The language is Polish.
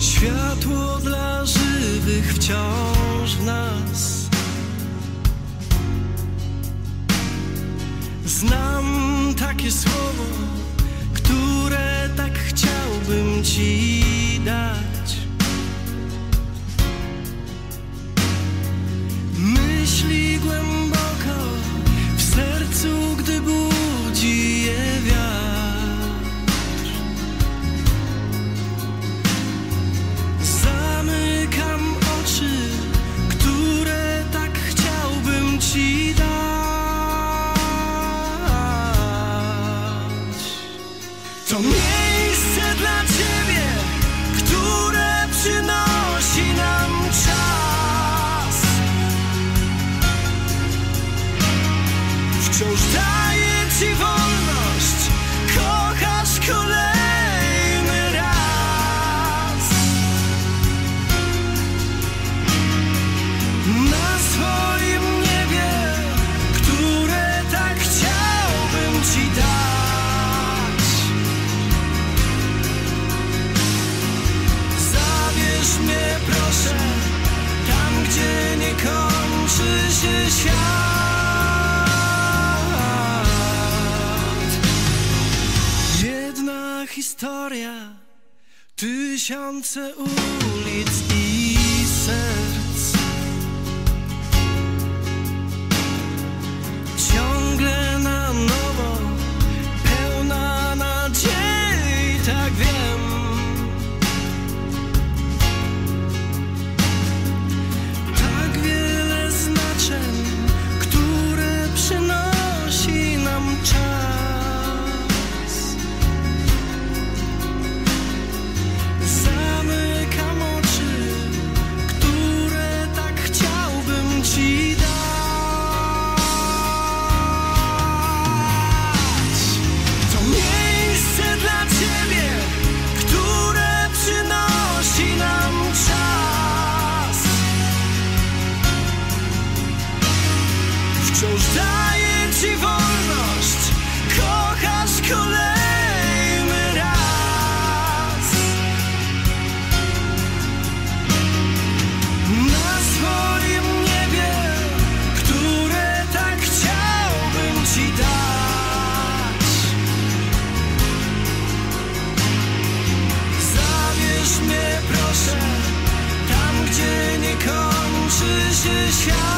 Światło dla żywych wciąż w nas. Znam takie słowo, które tak chciałbym ci To miejsce dla ciebie, które przynosi nam czas. Wciąż daje ci wolność, kochasz kolejny mnie proszę tam, gdzie nie kończy się świat. Jedna historia, tysiące ulic i ci wolność, kochasz kolejny raz. Na swoim niebie, które tak chciałbym ci dać. Zabierz mnie proszę tam, gdzie nie kończy się świat.